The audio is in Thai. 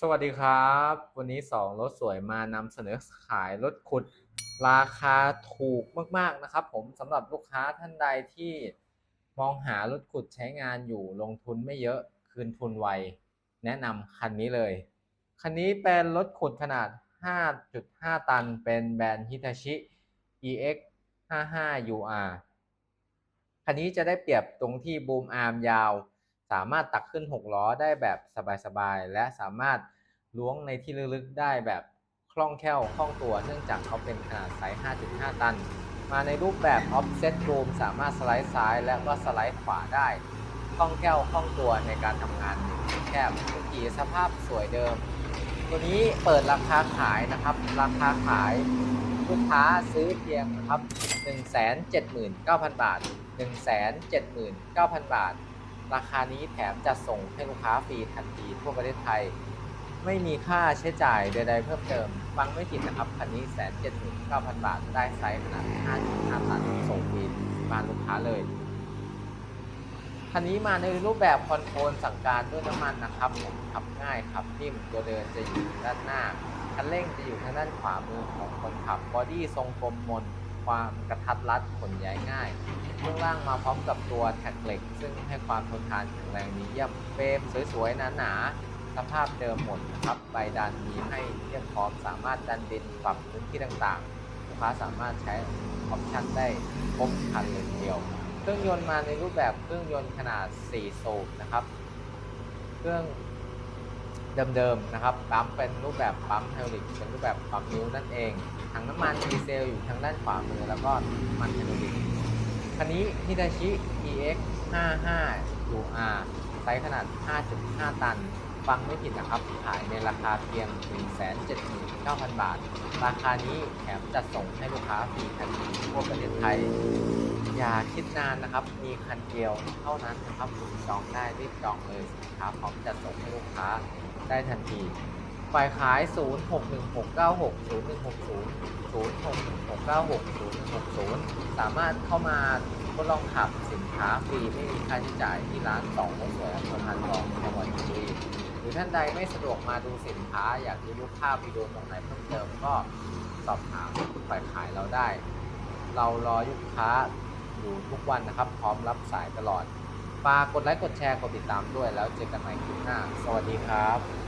สวัสดีครับ วันนี้ 2 รถสวยมานำเสนอขายรถขุดราคาถูกมาก ๆ นะครับ ผมสำหรับลูกค้าท่านใดที่มองหารถขุดใช้งานอยู่ลงทุนไม่เยอะคืนทุนไว แนะนำคันนี้เลย คันนี้เป็นรถขุดขนาด 5.5 ตัน เป็นแบรนด์ Hitachi EX 55 UR คันนี้จะได้เปรียบตรงที่บูมอาร์มยาว สามารถตักขึ้น 6 ล้อได้แบบสบายๆ และสามารถล้วงในที่ลึกๆ ได้แบบคล่องแคล่วคล่องตัว เนื่องจากเขาเป็นขนาดไซส์ 5.5 ตัน มาในรูปแบบ offset room สามารถสไลด์ซ้ายและก็สไลด์ขวาได้ คล่องแคล่วคล่องตัวในการทำงานแคบขี่สภาพสวยเดิม ตัวนี้เปิดราคาขายนะครับ ราคาขายลูกค้าซื้อเพียงนะครับ 179,000 บาท 179,000 บาท ราคานี้แถมจะส่งให้ลูกค้าฟรีทันทีทั่วประเทศไทย ไม่มีค่าใช้จ่ายใดๆเพิ่มเติม ฟังไม่ผิดนะครับคันนี้แสนเจ็ดหมื่นเก้าพันบาท ได้ไซส์ขนาด5.5ตันส่งฟรีบ้านลูกค้าเลย คันนี้มาในรูปแบบคอนโทรลสั่งการด้วยน้ำมันนะครับผมขับง่ายขับนิ่มตัวเดินจะอยู่ด้านหน้าคันเร่งจะอยู่ทางด้านขวามือของคนขับบอดี้ทรงกลมมน ความกระทัดรัดขนย้ายง่ายช่วงล่างมาพร้อมกับตัวแท็กเหล็ก ซึ่งให้ความทนทานแข็งแรงดีเยี่ยมเฟรมสวยๆหนาๆสภาพเดิมหมดนะครับใบดันมีให้เทียบพร้อมสามารถดันดินปรับพื้นที่ต่างๆลูกค้าสามารถใช้ออปชั่นได้ครบคันเลยทีเดียว เครื่องยนต์มาในรูปแบบเครื่องยนต์ขนาด 4 สูบนะครับ เครื่อง เดิมๆนะครับปั๊มเป็นรูปแบบปั๊มไฮดริกเป็นรูปแบบปั๊มนิ้วนั่นเองถังน้ำมันดีเซลอยู่ทางด้านขวามือแล้วก็น้ำมันไฮดริกคันนี้ Hitachi EX 55 UR ไซส์ขนาด 5.5 ตัน ฟังไม่ผิดนะครับ ขายในราคาเพียง 179,000 บาท ราคานี้แถมจัดส่งให้ลูกค้าฟรีทันทีทั่วประเทศไทย อย่าคิดนานนะครับ มีคันเดียวเท่านั้นนะครับ คุณจองได้รีบจองเลยสินค้าพร้อมจัดส่งให้ลูกค้า ได้ทันที ฝ่ายขาย 0616960160 0616960160 สามารถเข้ามาทดลองขับสินค้าฟรีไม่มีค่าใช้จ่ายที่ร้านสองรถสวยอำเภอพานทองจังหวัดชลบุรีหรือท่านใดไม่สะดวกมาดูสินค้าอยากดูรูปภาพวิดีโอตรงไหนเพิ่มเติมก็สอบถามฝ่ายขายเราได้ เรารอลูกค้าอยู่ทุกวันนะครับ พร้อมรับสายตลอด ฝากกดไลค์กดแชร์กดติดตามด้วยแล้วเจอกันใหม่คลิปหน้า สวัสดีครับ